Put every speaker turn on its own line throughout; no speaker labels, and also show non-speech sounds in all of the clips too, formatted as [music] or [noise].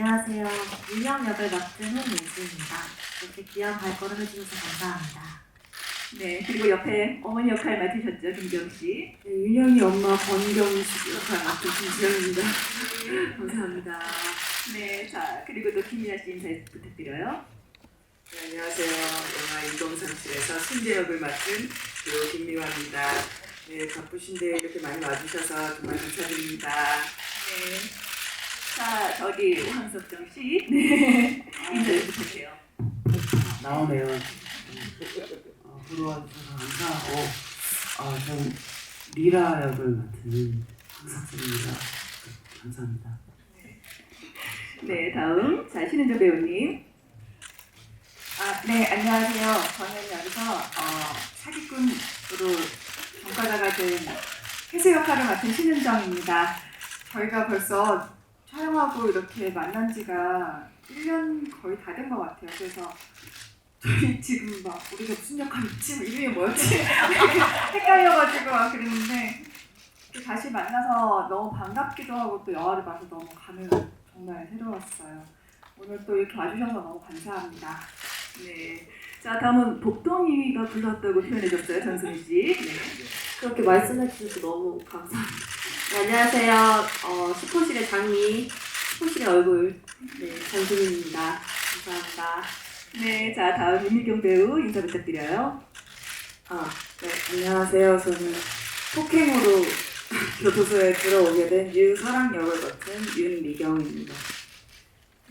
안녕하세요. 유령 역을 맡은 홍민수입니다. 이렇게 귀한 발걸음 해주셔서 감사합니다.
네, 그리고 옆에 어머니 역할 맡으셨죠, 김경 씨.
네, 윤영이 엄마 권경수 역할 맡은 김지영입니다. [laughs] 감사합니다.
네, 자, 그리고 또 김미아 씨 인사 부탁드려요.
네, 안녕하세요. 영화 인동상실에서 순재 역을 맡은 배우 김미화입니다. 네, 바쁘신데 이렇게 많이 와주셔서 정말 감사드립니다.
네. 자, 저기 황석정 씨. 네. 인사 부탁해요.
나오네요. 어, 보러 와주셔서 감사하고 어, 전 리라 역을 맡은 황석진입니다. 감사합니다.
네, 다음. 자, 신은조 배우님.
아, 네, 안녕하세요. 저는 여기서 어, 사기꾼으로 전과자가 된 혜수 역할을 맡은 신은정입니다. 저희가 벌써 촬영하고 이렇게 만난 지가 1년 거의 다 된 것 같아요. 그래서 저희 지금 막 우리가 무슨 역할이지? 뭐 이름이 뭐였지? [laughs] 헷갈려가지고 막 그랬는데 또 다시 만나서 너무 반갑기도 하고 또 영화를 봐서 너무 감회가 정말 새로웠어요. 오늘 또 이렇게 와주셔서 너무 감사합니다.
네. 자, 다음은 복덩이가 불렀다고 표현해줬어요, 전소희 씨. 네.
그렇게 말씀해 주셔서 너무 감사합니다. 네, 안녕하세요. 어, 스포실의 장미, 스포실의 얼굴, 네, 전수민입니다. 감사합니다.
네, 자, 다음 윤미경 배우 인사 부탁드려요.
아, 네, 안녕하세요. 저는 폭행으로 [laughs] 교도소에 들어오게 된 유사랑 역을 맡은 윤미경입니다.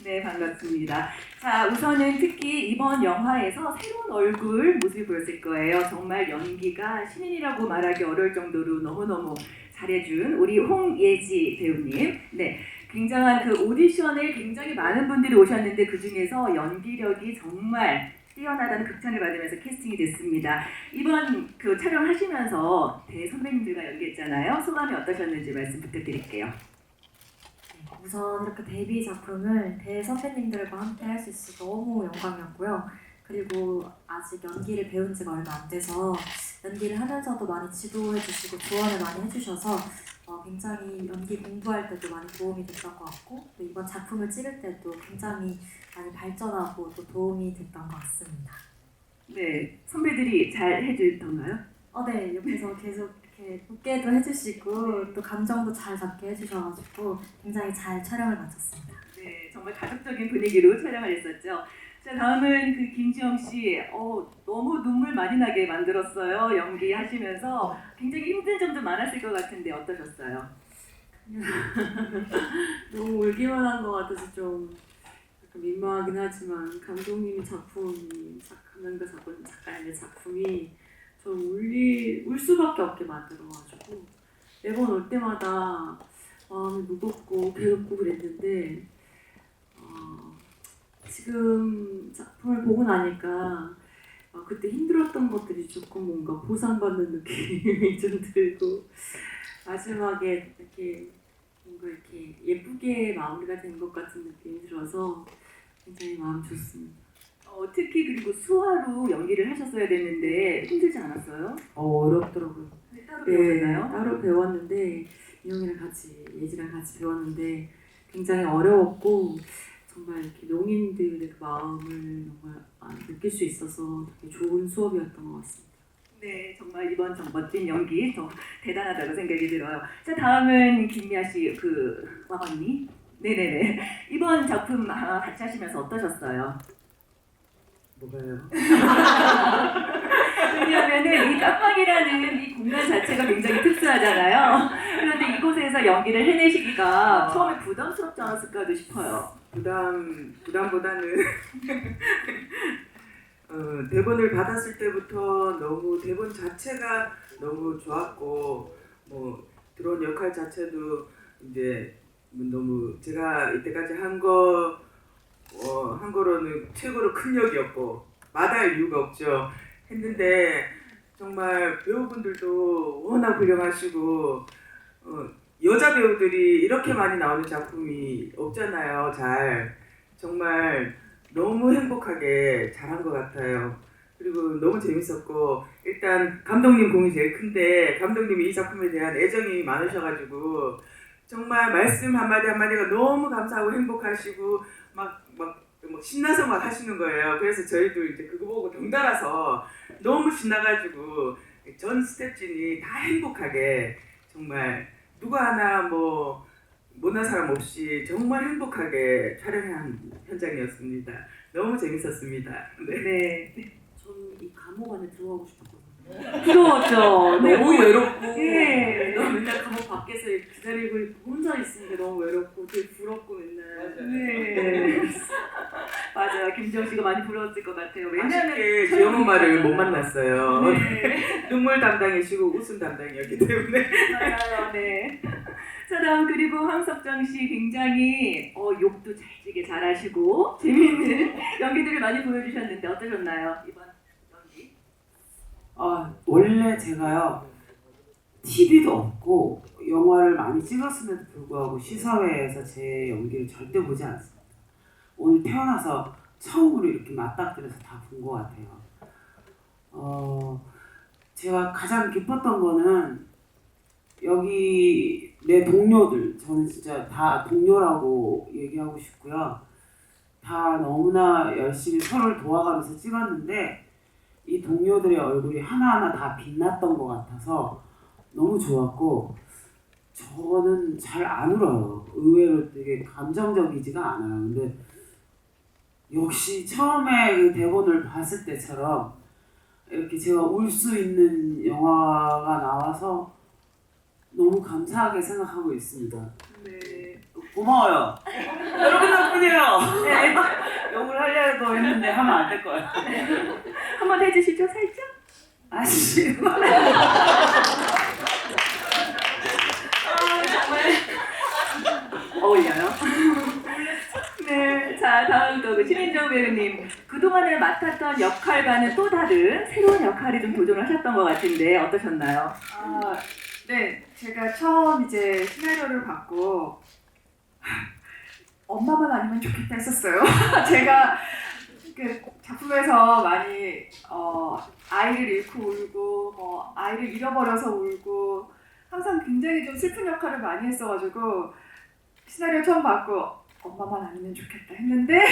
네, 반갑습니다. 자, 우선은 특히 이번 영화에서 새로운 얼굴 모습을 보였을 거예요. 정말 연기가 신인이라고 말하기 어려울 정도로 너무너무 잘해준 우리 홍예지 배우님. 네. 굉장한 그 오디션에 굉장히 많은 분들이 오셨는데 그 중에서 연기력이 정말 뛰어나다는 극찬을 받으면서 캐스팅이 됐습니다. 이번 그 촬영하시면서 대선배님들과 연기했잖아요. 소감이 어떠셨는지 말씀 부탁드릴게요.
우선 이렇게 데뷔 작품을 대선배님들과 함께 할 수 있어서 너무 영광이었고요. 그리고 아직 연기를 배운 지가 얼마 안 돼서 연기를 하면서도 많이 지도해 주시고 조언을 많이 해주셔서 어, 굉장히 연기 공부할 때도 많이 도움이 됐던 것 같고 또 이번 작품을 찍을 때도 굉장히 많이 발전하고 또 도움이 됐던 것 같습니다.
네, 선배들이 잘 해주던가요?
어, 네. 옆에서 계속 이렇게 웃게도 해주시고 또 감정도 잘 잡게 해주셔가지고 굉장히 잘 촬영을 마쳤습니다.
네, 정말 가족적인 분위기로 촬영을 했었죠. 자, 다음은 그 김지영 씨, 어, 너무 눈물 많이 나게 만들었어요. 연기하시면서 굉장히 힘든 점도 많았을 것 같은데 어떠셨어요? [laughs]
너무 울기만 한 것 같아서 좀 약간 민망하긴 하지만 감독님이 작품이 작- 감독님과 작품 작가님의 작품이 좀 울리 울 수밖에 없게 만들어가지고 매번 올 때마다 마음이 무겁고 괴롭고 그랬는데 어, 지금 작품을 보고 나니까 어, 그때 힘들었던 것들이 조금 뭔가 보상받는 느낌이 [laughs] 좀 들고 마지막에 이렇게 뭔가 이렇게 예쁘게 마무리가 된 것 같은 느낌이 들어서 굉장히 마음 좋습니다.
어, 특히 그리고 수화로 연기를 하셨어야 됐는데 힘들지 않았어요?
어, 어렵더라고요.
따로
네,
배우셨나요?
따로 배웠는데 인형이랑 같이 예지랑 같이 배웠는데 굉장히 어려웠고 정말 이렇게 농인들의 그 마음을 정말 아, 느낄 수 있어서 되게 좋은 수업이었던 것 같습니다.
네, 정말 이번 정 멋진 연기 좀 대단하다고 생각이 들어요. 자, 다음은 김미아 씨, 그 와봤니? 네네네. 이번 작품 아, 같이 하시면서 어떠셨어요?
뭐가요?
왜냐하면은 이 깜빡이라는 이 공간 자체가 굉장히 특수하잖아요. 그런데 이곳에서 연기를 해내시기가 처음에 부담스럽지 않았을까도 싶어요.
부담 부담보다는 [laughs] 어, 대본을 받았을 때부터 너무 대본 자체가 너무 좋았고 뭐 들어온 역할 자체도 이제 뭐 너무 제가 이때까지 한거 어, 한 거로는 최고로 큰 역이었고 마다할 이유가 없죠. 했는데 정말 배우분들도 워낙 훌륭하시고 어, 여자 배우들이 이렇게 많이 나오는 작품이 없잖아요. 잘 정말 너무 행복하게 잘한 것 같아요. 그리고 너무 재밌었고 일단 감독님 공이 제일 큰데 감독님이 이 작품에 대한 애정이 많으셔가지고 정말 말씀 한마디 한마디가 너무 감사하고 행복하시고 막, 막, 막 신나서 막 하시는 거예요. 그래서 저희도 이제 그거 보고 덩달아서 너무 신나가지고 전 스태프진이 다 행복하게 정말 누구 하나 뭐 못난 사람 없이 정말 행복하게 촬영한 현장이었습니다. 너무 재밌었습니다. 네.
네.
저는 이 감옥 안에 들어가고 싶었거든요.
부러웠죠.
네,
너무
외롭고
예.
너무 맨날 감옥 밖에서 기다리고 있고 혼자 있으니까 너무 외롭고 되게 부럽고 맨날
네. 맞아요. 김지영 씨가 많이 부러웠을 것 같아요. 왜냐면
아쉽게 지영 엄마를 못 만났어요.
네. [laughs]
눈물 담당이시고 웃음 담당이었기 때문에
맞아요. 네. 자 다음 그리고 황석정 씨 굉장히 어, 욕도 잘 지게 잘하시고 재미있는 [laughs] 연기들을 많이 보여주셨는데 어떠셨나요 이번?
아, 원래 제가요, TV도 없고, 영화를 많이 찍었음에도 불구하고 시사회에서 제 연기를 절대 보지 않습니다. 오늘 태어나서 처음으로 이렇게 맞닥뜨려서 다 본 것 같아요. 어, 제가 가장 기뻤던 거는, 여기 내 동료들, 저는 진짜 다 동료라고 얘기하고 싶고요. 다 너무나 열심히 서로를 도와가면서 찍었는데, 이 동료들의 얼굴이 하나하나 다 빛났던 것 같아서 너무 좋았고 저는 잘 안 울어요. 의외로 되게 감정적이지가 않아요. 근데 역시 처음에 그 대본을 봤을 때처럼 이렇게 제가 울 수 있는 영화가 나와서 너무 감사하게 생각하고 있습니다.
네.
고마워요. 여러분 덕분이에요. [laughs] 욕을 하려고 했는데 하면 안 될 거예요. [laughs]
한번 해주시죠 살짝.
아씨. [laughs]
어울려요. 네, 자 다음 또그 신인정 배우님 그동안에 맡았던 역할과는 또 다른 새로운 역할에 좀 도전을 하셨던 것 같은데 어떠셨나요?
아, 네, 제가 처음 이제 시나리오를 받고 엄마만 아니면 좋겠다 했었어요. [laughs] 제가 그 작품에서 많이 어, 아이를 잃고 울고 뭐 아이를 잃어버려서 울고 항상 굉장히 좀 슬픈 역할을 많이 했어가지고 시나리오 처음 받고 엄마만 아니면 좋겠다 했는데 [laughs]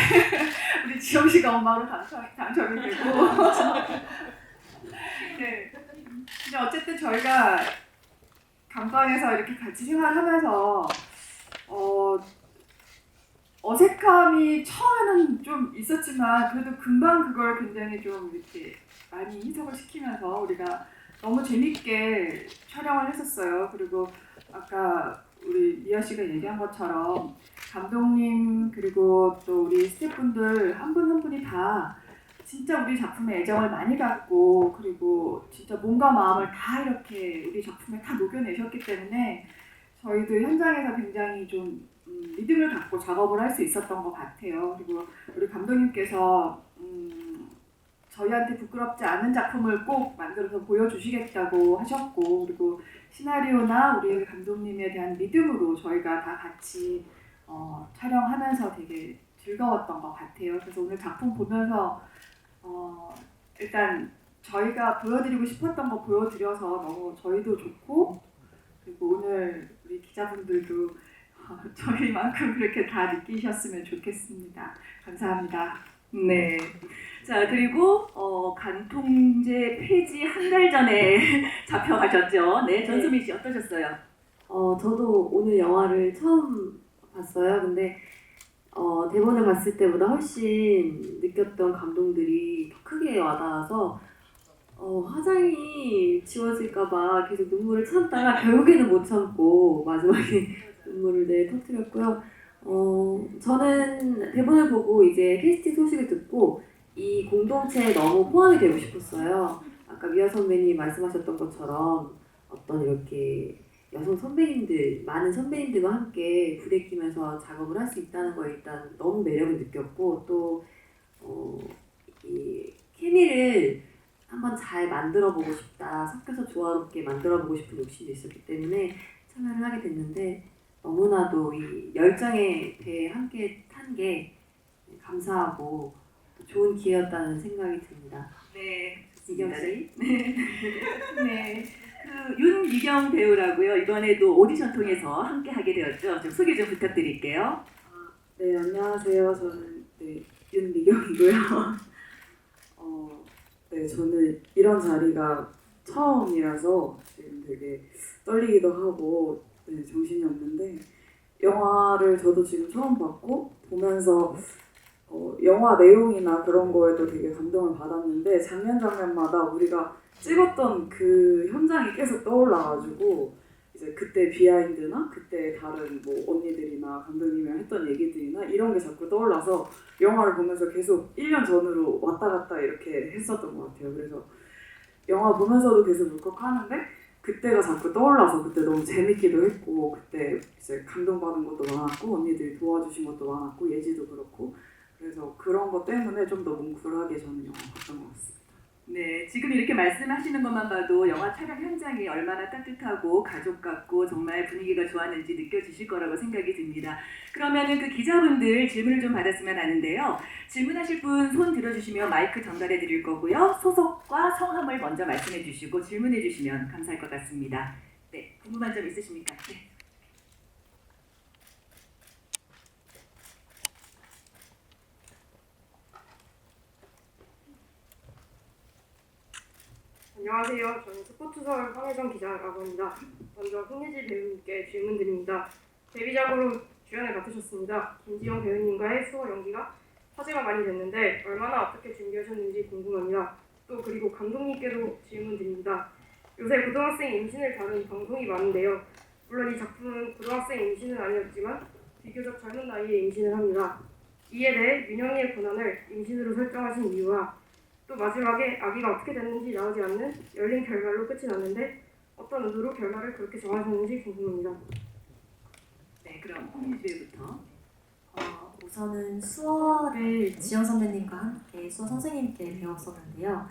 우리 지영 씨가 엄마로 당첨, 당첨이 되고 [laughs] 네. 근데 어쨌든 저희가 감방에서 이렇게 같이 생활하면서 어, 어색함이 처음에는 좀 있었지만 그래도 금방 그걸 굉장히 좀 이렇게 많이 희석을 시키면서 우리가 너무 재밌게 촬영을 했었어요. 그리고 아까 우리 미아 씨가 얘기한 것처럼 감독님 그리고 또 우리 스태프분들 한 분 한 분이 다 진짜 우리 작품에 애정을 많이 갖고 그리고 진짜 몸과 마음을 다 이렇게 우리 작품에 다 녹여내셨기 때문에 저희도 현장에서 굉장히 좀 음, 믿음을 갖고 작업을 할 수 있었던 것 같아요. 그리고 우리 감독님께서 음, 저희한테 부끄럽지 않은 작품을 꼭 만들어서 보여주시겠다고 하셨고 그리고 시나리오나 우리 감독님에 대한 믿음으로 저희가 다 같이 어, 촬영하면서 되게 즐거웠던 것 같아요. 그래서 오늘 작품 보면서 어, 일단 저희가 보여드리고 싶었던 거 보여드려서 너무 저희도 좋고 그리고 오늘 우리 기자분들도 어, 저희만큼 그렇게 다 느끼셨으면 좋겠습니다. 감사합니다.
네. 자 그리고 어, 간통죄 폐지 한 달 전에 [laughs] 잡혀가셨죠. 네, 전수민 씨 어떠셨어요?
어, 저도 오늘 영화를 처음 봤어요. 근데 어, 대본을 봤을 때보다 훨씬 느꼈던 감동들이 더 크게 와닿아서 어, 화장이 지워질까봐 계속 눈물을 참다가 [laughs] 결국에는 못 참고 마지막에 눈물을 내 터뜨렸고요. 어, 저는 대본을 보고 이제 캐스팅 소식을 듣고 이 공동체에 너무 포함이 되고 싶었어요. 아까 미아 선배님 말씀하셨던 것처럼 어떤 이렇게 여성 선배님들, 많은 선배님들과 함께 부대 끼면서 작업을 할 수 있다는 거에 일단 너무 매력을 느꼈고 또, 어, 이 케미를 한번 잘 만들어 보고 싶다, 섞여서 조화롭게 만들어 보고 싶은 욕심이 있었기 때문에 참여를 하게 됐는데 너무나도 이 열정에 대해 함께 탄 게 감사하고 좋은 기회였다는 생각이 듭니다.
네, 미경 씨. [laughs] 네. 그 윤미경 배우라고요. 이번에도 오디션 통해서 함께 하게 되었죠. 좀 소개 좀 부탁드릴게요.
네, 안녕하세요. 저는 네, 윤미경이고요. [laughs] 어, 네, 저는 이런 자리가 처음이라서 지금 되게 떨리기도 하고 네, 정신이 없는데 영화를 저도 지금 처음 봤고 보면서 어, 영화 내용이나 그런 거에도 되게 감동을 받았는데 장면 장면마다 우리가 찍었던 그 현장이 계속 떠올라가지고 이제 그때 비하인드나 그때 다른 뭐 언니들이나 감독님이랑 했던 얘기들이나 이런 게 자꾸 떠올라서 영화를 보면서 계속 1년 전으로 왔다 갔다 이렇게 했었던 것 같아요. 그래서 영화 보면서도 계속 울컥하는데 그때가 자꾸 떠올라서 그때 너무 재밌기도 했고 그때 이제 감동받은 것도 많았고 언니들이 도와주신 것도 많았고 예지도 그렇고 그래서 그런 것 때문에 좀 더 뭉클하게 저는 영화 봤던 것 같습니다.
네, 지금 이렇게 말씀하시는 것만 봐도 영화 촬영 현장이 얼마나 따뜻하고 가족 같고 정말 분위기가 좋았는지 느껴지실 거라고 생각이 듭니다. 그러면은 그 기자분들 질문을 좀 받았으면 하는데요. 질문하실 분 손 들어주시면 마이크 전달해 드릴 거고요. 소속과 성함을 먼저 말씀해 주시고 질문해 주시면 감사할 것 같습니다. 네, 궁금한 점 있으십니까? 네.
안녕하세요. 저는 스포츠서울 황혜정 기자라고 합니다. 먼저 홍예지 배우님께 질문드립니다. 데뷔작으로 주연을 맡으셨습니다. 김지영 배우님과의 수어 연기가 화제가 많이 됐는데 얼마나 어떻게 준비하셨는지 궁금합니다. 또 그리고 감독님께도 질문드립니다. 요새 고등학생 임신을 다룬 방송이 많은데요. 물론 이 작품은 고등학생 임신은 아니었지만 비교적 젊은 나이에 임신을 합니다. 이에 대해 윤영이의 고난을 임신으로 설정하신 이유와 또 마지막에 아기가 어떻게 됐는지 나오지 않는 열린 결말로 끝이 났는데 어떤 의도로 결말을 그렇게 정하셨는지 궁금합니다.
네, 그럼 홍유지 배우부터.
어, 우선은 수어를 지영 선배님과 함께 수어 선생님께 배웠었는데요.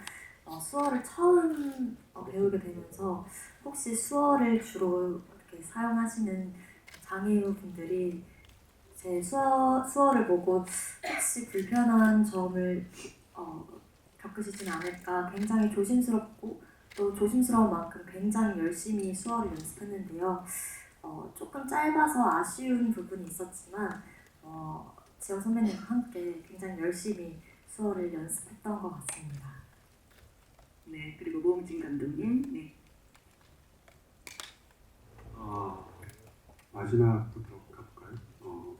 어, 수어를 처음 어, 배우게 되면서 혹시 수어를 주로 이렇게 사용하시는 장애우 분들이 제 수어, 수어를 보고 혹시 불편한 점을 어, 겪으시진 않을까 굉장히 조심스럽고 또 조심스러운 만큼 굉장히 열심히 수어를 연습했는데요. 어, 조금 짧아서 아쉬운 부분이 있었지만 어, 지영 선배님과 함께 굉장히 열심히 수어를 연습했던 것 같습니다.
네, 그리고 모홍진 감독님. 네.
아 마지막부터 가볼까요? 어,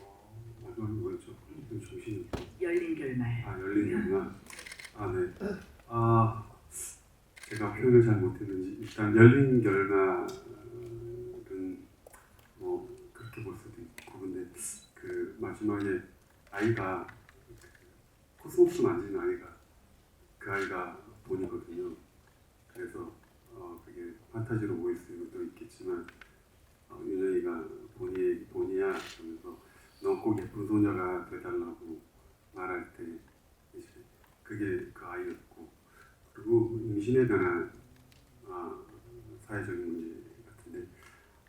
어 마지막이 뭐였죠? 좀 정신이
열린 결말.
아 열린 결말. 아 네. 아 제가 표현을 잘 못했는지 일단 열린 결말은 뭐 그렇게 볼 수도 있고 근데 그 마지막에 아이가 그 코스모스 만지는 아이가 그 아이가 본이거든요. 그래서 어, 그게 판타지로 보일 수도 있겠지만 어, 윤영이가 본이 본이야 그러면서 너꼭 예쁜 소녀가 돼달라고 말할 때 이제 그게 그 아이였고 그리고 임신에 관한 아, 사회적인 문제 같은데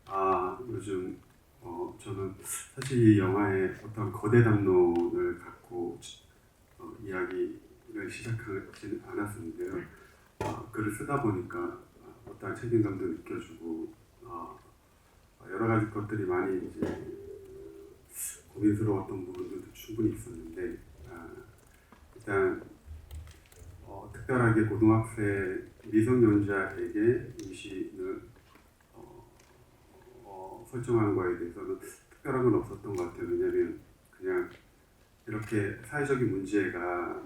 아 요즘 어, 저는 사실 이 영화에 어떤 거대 담론을 갖고 어, 이야기를 시작하지 않았었는데요. 어, 글을 쓰다 보니까 어, 어떤 책임감도 느껴지고 어, 여러 가지 것들이 많이 이제 고민스러웠던 부분들도 충분히 있었는데 아, 일단 어, 특별하게 고등학생 미성년자에게 임신을 어, 어, 설정한 거에 대해서는 특별한 건 없었던 것 같아요. 왜냐하면 그냥 이렇게 사회적인 문제가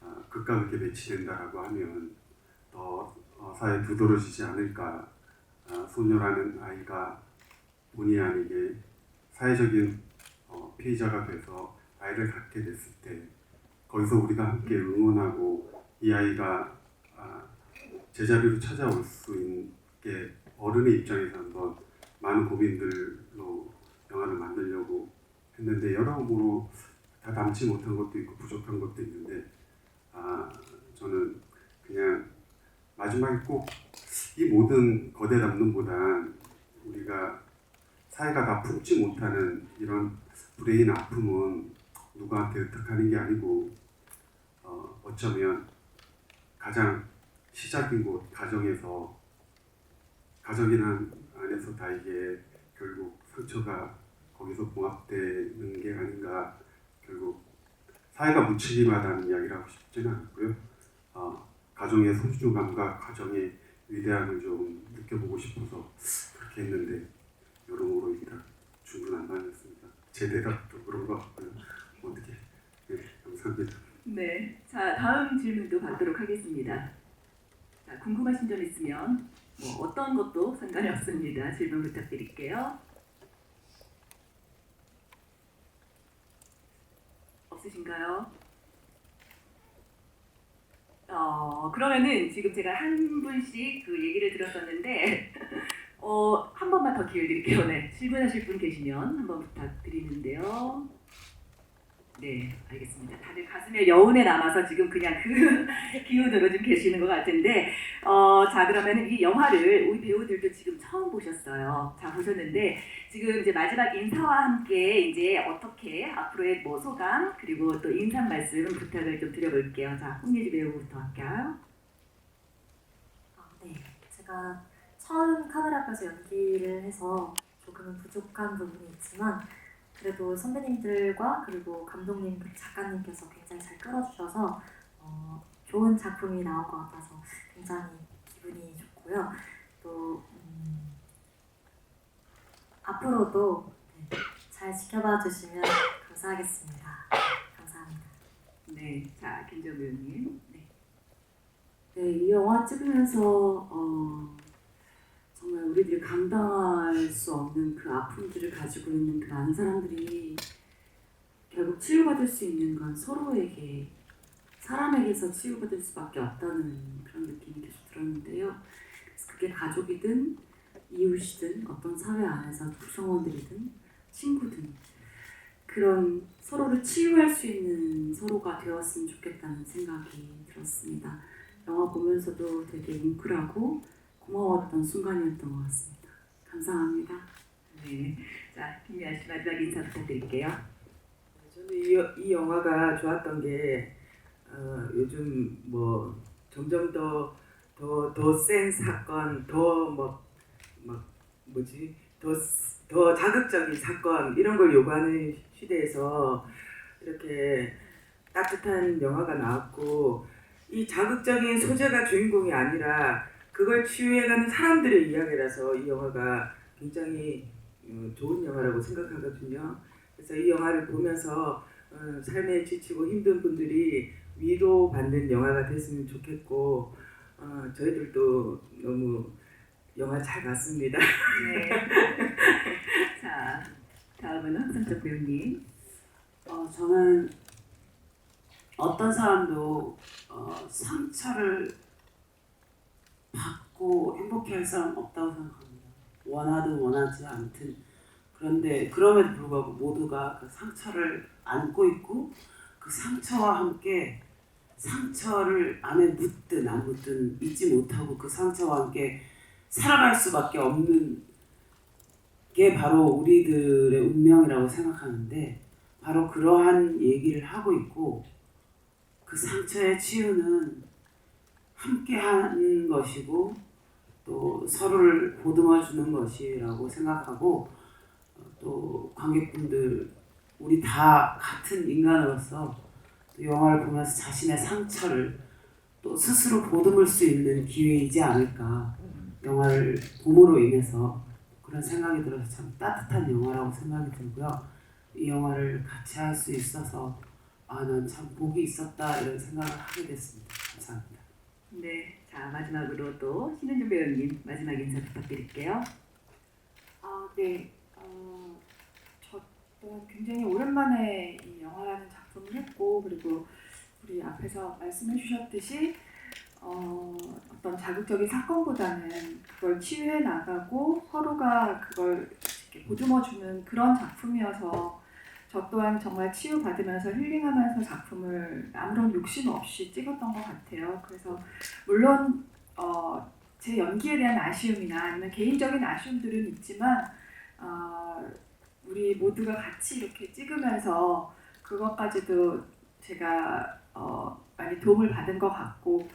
아, 극과 극에 배치된다라고 하면 더 어, 사회에 두드러지지 않을까. 아, 소녀라는 아이가 본의 아니게 사회적인 어, 피해자가 돼서 아이를 갖게 됐을 때 거기서 우리가 함께 응원하고 이 아이가 아, 제자리로 찾아올 수 있게 어른의 입장에서 한번 많은 고민들로 영화를 만들려고 했는데 여러모로 다 담지 못한 것도 있고 부족한 것도 있는데 아 저는 그냥 마지막에 꼭 이 모든 거대 담론보단 우리가 사회가 다 품지 못하는 이런 불행인 아픔은 누구한테 의탁하는 게 아니고 어, 어쩌면 가장 시작인 곳 가정에서 가정이란 안에서 다 이게 결국 상처가 거기서 봉합되는 게 아닌가 결국 사회가 묻히기만 이야기를 하고 싶지는 않고요. 어, 가정의 소중함과 가정의 위대함을 좀 느껴보고 싶어서 그렇게 했는데 여러모로 이다 충분한 반이었습니다. 제 대답도 그런 것 같고요. 감사합니다.
네, 자 다음 질문도 받도록 하겠습니다. 자 궁금하신 점 있으면 뭐 어떤 것도 상관이 없습니다. 질문 부탁드릴게요. 없으신가요? 어 그러면은 지금 제가 한 분씩 그 얘기를 들었었는데 [laughs] 어 한 번만 더 기회 드릴게요. 네 질문하실 분 계시면 한 번 부탁드리는데요. 네, 알겠습니다. 다들 가슴에 여운에 남아서 지금 그냥 그 [laughs] 기운으로 좀 계시는 것 같은데, 어, 자 그러면 이 영화를 우리 배우들도 지금 처음 보셨어요. 자 보셨는데 지금 이제 마지막 인사와 함께 이제 어떻게 앞으로의 뭐 소감 그리고 또 인사 말씀 부탁을 좀 드려볼게요. 자 홍예지 배우부터 할까요?
아, 네. 제가 처음 카메라 앞에서 연기를 해서 조금은 부족한 부분이 있지만 그래도 선배님들과 그리고 감독님, 그리고 작가님께서 굉장히 잘 끌어주셔서 어, 좋은 작품이 나온 것 같아서 굉장히 기분이 좋고요. 또 음, 앞으로도 네, 잘 지켜봐 주시면 감사하겠습니다. 감사합니다.
네, 자 김정 배우님. 네.
네, 이 영화 찍으면서 어, 우리들이 감당할 수 없는 그 아픔들을 가지고 있는 그 많은 사람들이 결국 치유받을 수 있는 건 서로에게 사람에게서 치유받을 수밖에 없다는 그런 느낌이 계속 들었는데요. 그래서 그게 가족이든 이웃이든 어떤 사회 안에서 구성원들이든 친구든 그런 서로를 치유할 수 있는 서로가 되었으면 좋겠다는 생각이 들었습니다. 영화 보면서도 되게 뭉클하고 고마웠던 순간이었던 것 같습니다. 감사합니다.
네, 자 김미아 씨 마지막 인사 부탁드릴게요.
저는 이, 이 영화가 좋았던 게 어, 요즘 뭐 점점 더 더 더 센 사건 더막 막 뭐지 더 더 자극적인 사건 이런 걸 요구하는 시대에서 이렇게 따뜻한 영화가 나왔고 이 자극적인 소재가 주인공이 아니라 그걸 치유해가는 사람들의 이야기라서 이 영화가 굉장히 어, 좋은 영화라고 생각하거든요. 그래서 이 영화를 보면서 어, 삶에 지치고 힘든 분들이 위로받는 영화가 됐으면 좋겠고 어, 저희들도 너무 영화 잘 봤습니다.
네. [laughs] 자 다음은 황성적 배우님.
어, 저는 어떤 사람도 어, 상처를 받고 행복해할 사람 없다고 생각합니다. 원하든 원하지 않든 그런데 그럼에도 불구하고 모두가 그 상처를 안고 있고 그 상처와 함께 상처를 안에 묻든 안 묻든 잊지 못하고 그 상처와 함께 살아갈 수밖에 없는 게 바로 우리들의 운명이라고 생각하는데 바로 그러한 얘기를 하고 있고 그 상처의 치유는 함께 하는 것이고 또 서로를 보듬어 주는 것이라고 생각하고 어, 또 관객분들 우리 다 같은 인간으로서 또 영화를 보면서 자신의 상처를 또 스스로 보듬을 수 있는 기회이지 않을까 영화를 봄으로 인해서 그런 생각이 들어서 참 따뜻한 영화라고 생각이 들고요. 이 영화를 같이 할 수 있어서 아, 난참 복이 있었다 이런 생각을 하게 됐습니다. 감사합니다.
네, 자 마지막으로 또 신은주 배우님 마지막 인사 부탁드릴게요.
아, 네. 어, 굉장히 오랜만에 이 영화라는 작품을 했고 그리고 우리 앞에서 말씀해 주셨듯이 어, 어떤 자극적인 사건보다는 그걸 치유해 나가고 서로가 그걸 이렇게 보듬어주는 그런 작품이어서 저 또한 정말 치유받으면서 힐링하면서 작품을 아무런 욕심 없이 찍었던 것 같아요. 그래서 물론 어, 제 연기에 대한 아쉬움이나 아니면 개인적인 아쉬움들은 있지만 어, 우리 모두가 같이 이렇게 찍으면서 그것까지도 제가 어, 많이 도움을 받은 것 같고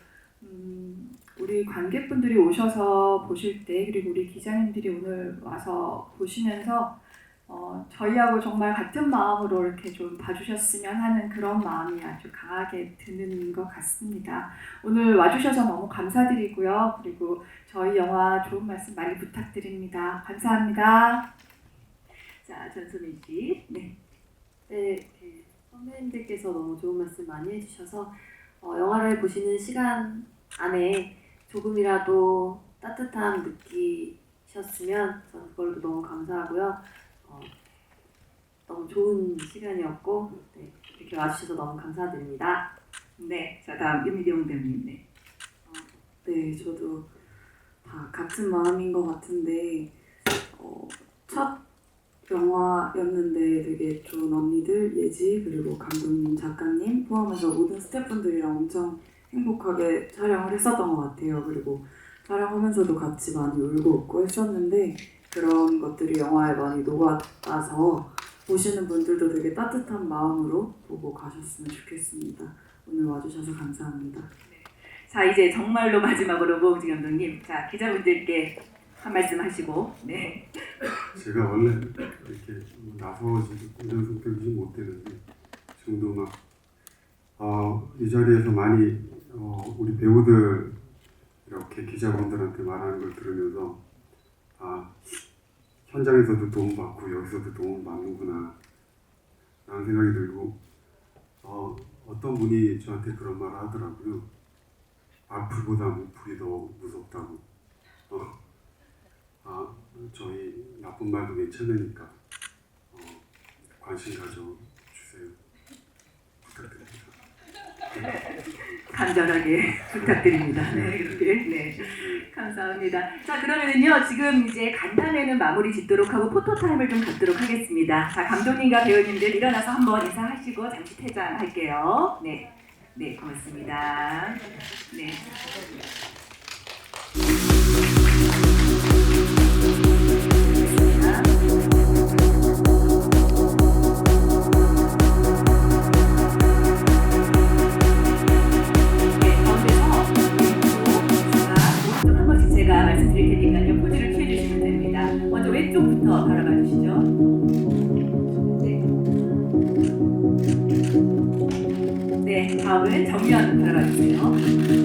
음, 우리 관객분들이 오셔서 보실 때 그리고 우리 기자님들이 오늘 와서 보시면서 어, 저희하고 정말 같은 마음으로 이렇게 좀 봐주셨으면 하는 그런 마음이 아주 강하게 드는 것 같습니다. 오늘 와주셔서 너무 감사드리고요. 그리고 저희 영화 좋은 말씀 많이 부탁드립니다. 감사합니다.
자, 전소민 씨. 네.
네, 그 선배님들께서 너무 좋은 말씀 많이 해주셔서 어, 영화를 보시는 시간 안에 조금이라도 따뜻함 느끼셨으면 저는 그걸로 너무 감사하고요. 어, 너무 좋은 시간이었고 네, 이렇게 와주셔서 너무 감사드립니다.
네. 자, 다음 윤미경 배우님. 네.
네, 저도 다 같은 마음인 것 같은데 어, 첫 영화였는데 되게 좋은 언니들, 예지 그리고 감독님, 작가님 포함해서 모든 스태프분들이랑 엄청 행복하게 촬영을 했었던 것 같아요. 그리고 촬영하면서도 같이 많이 울고 웃고 했었는데 그런 것들이 영화에 많이 녹아나서 보시는 분들도 되게 따뜻한 마음으로 보고 가셨으면 좋겠습니다. 오늘 와주셔서 감사합니다.
자, 이제 정말로 마지막으로 모은지 감독님. 자, 기자분들께 한 말씀 하시고. 네.
제가 원래 이렇게 나서지고 이런 성격이지 못되는데 지금도 막 어, 이 자리에서 많이 어, 우리 배우들 이렇게 기자분들한테 말하는 걸 들으면서 아 현장에서도 도움 받고 여기서도 도움 받는구나. 라는 생각이 들고 어, 어떤 분이 저한테 그런 말을 하더라고요. 악플보다 무플이 더 무섭다고. 어, 아 저희 나쁜 말도 괜찮으니까 어, 관심 가져주세요 부탁드립니다.
간절하게 부탁드립니다. 네, 이렇게. 네. 감사합니다. 자, 그러면은요, 지금 이제 간담회는 마무리 짓도록 하고 포토타임을 좀 갖도록 하겠습니다. 자, 감독님과 배우님들 일어나서 한번 인사하시고 잠시 퇴장할게요. 네. 네, 고맙습니다. 네. 부터 바라봐 주시죠. 네. 네, 다음은 정면 바라봐 주세요.